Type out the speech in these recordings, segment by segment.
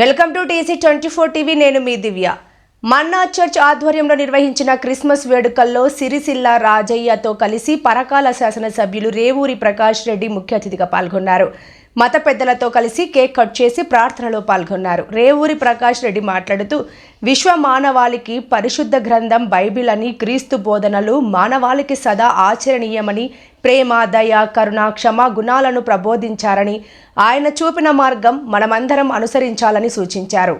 Welcome to TC twenty four TV నేను మీ దివ్య. మన్నా church ఆధ్వర్యంలో నిర్వహించిన క్రిస్మస్ వేడుకల్లో సిరిసిల్ల రాజయ్యతో కలిసి పరకాల శాసనసభ్యులు రేవూరి ప్రకాష్ రెడ్డి ముఖ్య అతిథిగా పాల్గొన్నారు. మత పెద్దలతో కలిసి కేక్ కట్ చేసి ప్రార్థనలో పాల్గొన్నారు. రేవూరి ప్రకాష్ రెడ్డి మాట్లాడుతూ విశ్వ మానవాళికి పరిశుద్ధ గ్రంథం బైబిల్ అని క్రీస్తు బోధనలు మానవాళికి సదా ఆచరణీయమని ప్రేమ దయ కరుణ క్షమ గుణాలను ప్రబోధించారని ఆయన చూపిన మార్గం మనమందరం అనుసరించాలని సూచించారు.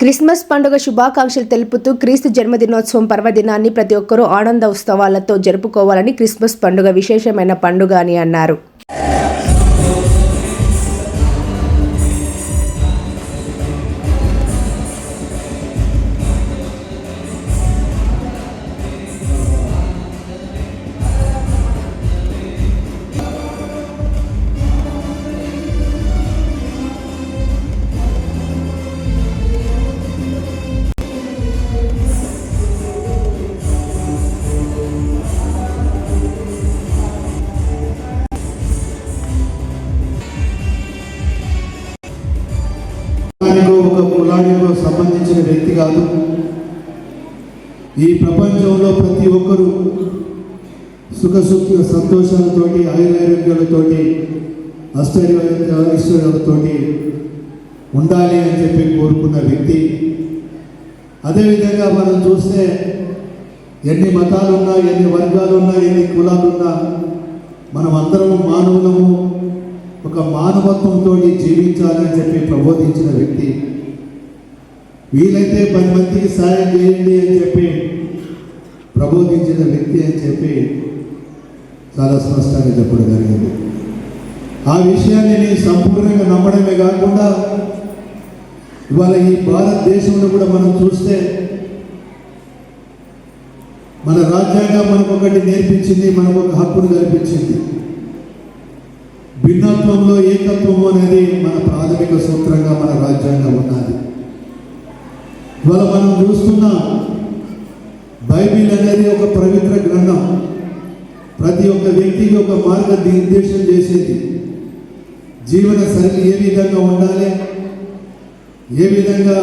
క్రిస్మస్ పండుగ శుభాకాంక్షలు తెలుపుతూ క్రీస్తు జన్మదినోత్సవం పర్వదినాన్ని ప్రతి ఒక్కరూ ఆనంద ఉత్సవాలతో జరుపుకోవాలని క్రిస్మస్ పండుగ విశేషమైన పండుగ అని అన్నారు. కాదు. ఈ ప్రపంచంలో ప్రతి ఒక్కరూ సుఖ సుఖ సంతోషాలతోటి ఆయురారోగ్యాలతోటి అష్టైర్య ఐశ్వర్యాలతోటి ఉండాలి అని చెప్పి కోరుకున్న వ్యక్తి. అదేవిధంగా మనం చూస్తే ఎన్ని మతాలున్నా ఎన్ని వర్గాలున్నా ఎన్ని కులాలున్నా మనం అందరం మానవులము. ఒక మానవత్వంతో జీవించాలని చెప్పి ప్రబోధించిన వ్యక్తి వీలైతే పది మందికి సాయం చేయండి అని చెప్పి ప్రబోధించిన వ్యక్తి అని చెప్పి చాలా స్పష్టంగా చెప్పడం జరిగింది. ఆ విషయాన్ని నేను సంపూర్ణంగా నమ్మడమే కాకుండా ఇవాళ ఈ భారతదేశంలో కూడా మనం చూస్తే మన రాజ్యాంగం మనకు ఒకటి నేర్పించింది మనకు ఒక హక్కును కల్పించింది. భిన్నత్వంలో ఏకత్వం అనేది మన ప్రతి ఒక్క వ్యక్తికి ఒక మార్గ నిర్దేశం చేసేది. జీవన శైలి ఏ విధంగా ఉండాలి? ఏ విధంగా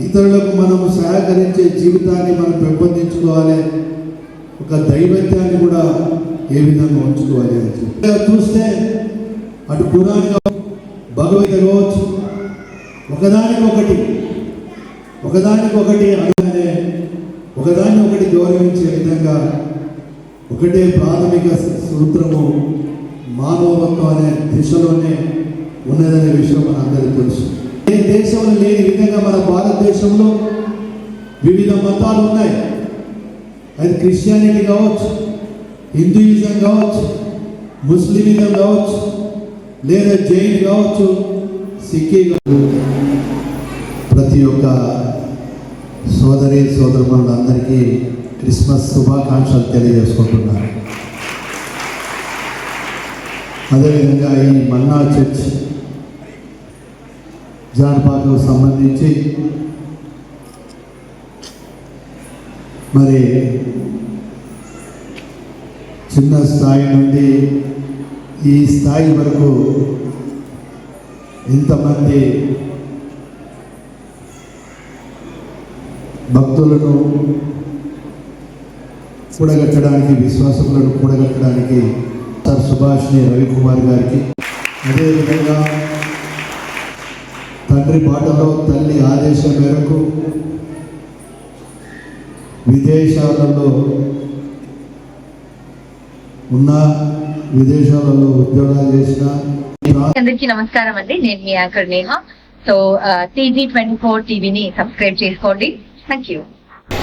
ఇతరులకు మనం సహకరించే జీవితాన్ని మనం పెంపొందించుకోవాలి? ఒక దైవత్యాన్ని కూడా ఏ విధంగా ఉంచుకోవాలి అని చెప్పి. చూస్తే అటు పురాణ భగవద్గీత కావచ్చు ఒకదానికి ఒకటి ఒకదానికి ఒకటి అనగానే ఒకదాన్ని ఒకటి గౌరవించే విధంగా ఒకటే ప్రాథమిక సూత్రము మానవత్వం అనే దిశలోనే ఉన్నదనే విషయం మన అందరికీ తెలుసు. ఏ దేశంలో లేని విధంగా మన భారతదేశంలో వివిధ మతాలు ఉన్నాయి. అది క్రిస్టియానిటీ కావచ్చు హిందూయిజం కావచ్చు ముస్లిమిజం కావచ్చు లేదా జైన్ కావచ్చు సిక్కి కావచ్చు. ప్రతి ఒక్క సోదరి సోదరులందరికీ క్రిస్మస్ శుభాకాంక్షలు తెలియజేసుకుంటున్నాను అదేవిధంగా ఈ మన్నా చర్చ్ జానపాకు సంబంధించి మరి చిన్న స్థాయి నుండి ఈ స్థాయి వరకు ఇంతమంది భక్తులను కూడగట్టడానికి విశ్వాసములను కూడగట్టడానికి సార్ సుభాష్ని రవికుమార్ గారికి. అదేవిధంగా తండ్రి బాటలో తల్లి ఆదేశం మేరకు విదేశాలలో ఉన్న విదేశాలలో ఉద్యోగాలు చేసిన అందరికీ నమస్కారం అండి. నేను మీ anchor Neha. So TG twenty four టీవీని సబ్స్క్రైబ్ చేసుకోండి. Thank you